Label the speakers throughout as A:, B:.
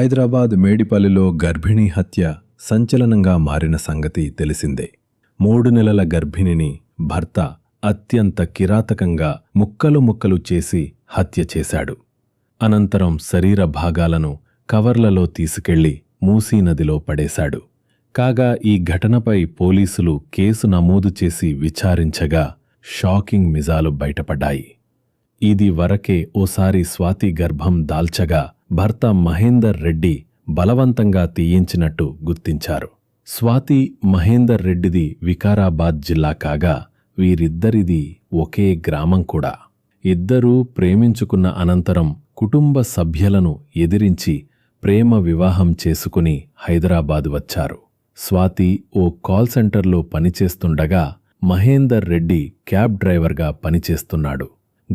A: హైదరాబాద్ మేడిపల్లిలో గర్భిణీ హత్య సంచలనంగా మారిన సంగతి తెలిసిందే. మూడు నెలల గర్భిణిని భర్త అత్యంత కిరాతకంగా ముక్కలు ముక్కలు చేసి హత్య చేశాడు. అనంతరం శరీర భాగాలను కవర్లలో తీసుకెళ్ళి మూసీ నదిలో పడేశాడు. కాగా ఈ ఘటనపై పోలీసులు కేసు నమోదు చేసి విచారించగా షాకింగ్ మిజాలు బయటపడ్డాయి. ఇది వరకే ఓసారి స్వాతి గర్భం దాల్చగా భర్త మహేందర్ రెడ్డి బలవంతంగా తీయించినట్టు గుర్తించారు. స్వాతి మహేందర్ రెడ్డిది వికారాబాద్ జిల్లా కాగా వీరిద్దరిది ఒకే గ్రామం కూడా. ఇద్దరూ ప్రేమించుకున్న అనంతరం కుటుంబ సభ్యులను ఎదిరించి ప్రేమ వివాహం చేసుకుని హైదరాబాద్ వచ్చారు. స్వాతి ఓ కాల్ సెంటర్లో పనిచేస్తుండగా మహేందర్ రెడ్డి క్యాబ్ డ్రైవర్గా పనిచేస్తున్నాడు.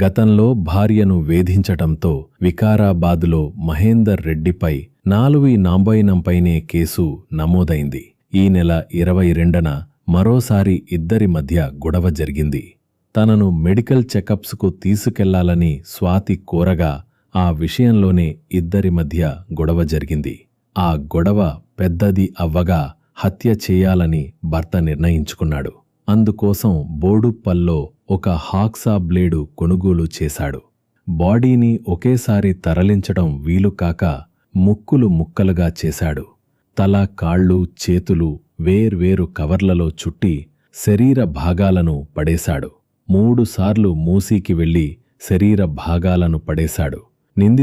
A: గతంలో భార్యను వేధించటంతో వికారాబాదులో మహేందర్ రెడ్డిపై నాలుగు నాంబైనంపైనే కేసు నమోదైంది. ఈ నెల ఇరవై రెండున మరోసారి ఇద్దరి మధ్య గొడవ జరిగింది. తనను మెడికల్ చెకప్స్కు తీసుకెళ్ళాలని స్వాతి కోరగా ఆ విషయంలోనే ఇద్దరి మధ్య గొడవ జరిగింది. ఆ గొడవ పెద్దది అవ్వగా హత్య చేయాలని భర్త నిర్ణయించుకున్నాడు. అందుకోసం బోడుప్పల్లో ఒక హాక్సా బ్లేడు కొనుగోలు చేశాడు. బాడీని ఒకేసారి తరలించడం వీలుకాక ముక్కులు ముక్కలుగా చేశాడు. తల కాళ్ళు చేతులు వేర్వేరు కవర్లలో చుట్టి శరీర భాగాలను పడేశాడు. మూడుసార్లు మూసీకి వెళ్ళి శరీర భాగాలను పడేశాడు. నింది